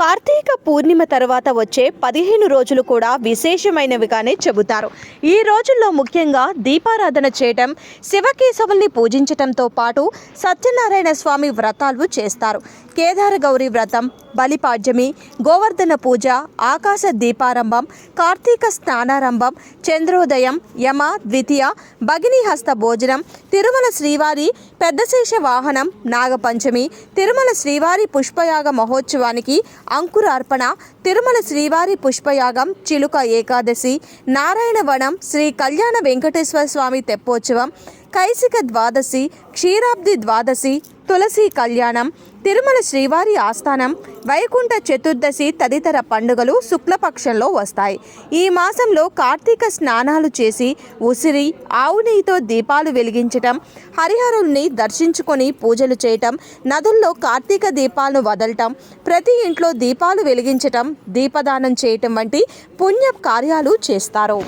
కార్తీక పూర్ణిమ తర్వాత వచ్చే పదిహేను రోజులు కూడా విశేషమైనవిగానే చెబుతారు. ఈ రోజుల్లో ముఖ్యంగా దీపారాధన చేయటం శివకేశవుల్ని పూజించటంతో పాటు సత్యనారాయణ స్వామి వ్రతాలు చేస్తారు. కేదార గౌరీ వ్రతం బలిపాడ్యమి గోవర్ధన పూజ ఆకాశ దీపారంభం కార్తీక స్నానారంభం చంద్రోదయం యమ ద్వితీయ భగినీహస్త భోజనం తిరుమల శ్రీవారి పెద్దశేష వాహనం నాగపంచమి తిరుమల శ్రీవారి పుష్పయాగ మహోత్సవానికి అంకురార్పణ తిరుమల శ్రీవారి పుష్పయాగం చిలుక ఏకాదశి నారాయణవనం శ్రీ కళ్యాణ వెంకటేశ్వర స్వామి తెప్పోత్సవం కైసిక ద్వాదశి క్షీరాబ్ది ద్వాదశి తులసి కళ్యాణం తిరుమల శ్రీవారి ఆస్థానం వైకుంఠ చతుర్దశి తదితర పండుగలు శుక్లపక్షంలో వస్తాయి. ఈ మాసంలో కార్తీక స్నానాలు చేసి ఉసిరి ఆవు నెయ్యితో దీపాలు వెలిగించటం హరిహరుల్ని దర్శించుకొని పూజలు చేయటం నదుల్లో కార్తీక దీపాలను వదలటం ప్రతి ఇంట్లో దీపాలు వెలిగించటం దీపదానం చేయటం వంటి పుణ్య కార్యాలు చేస్తారు.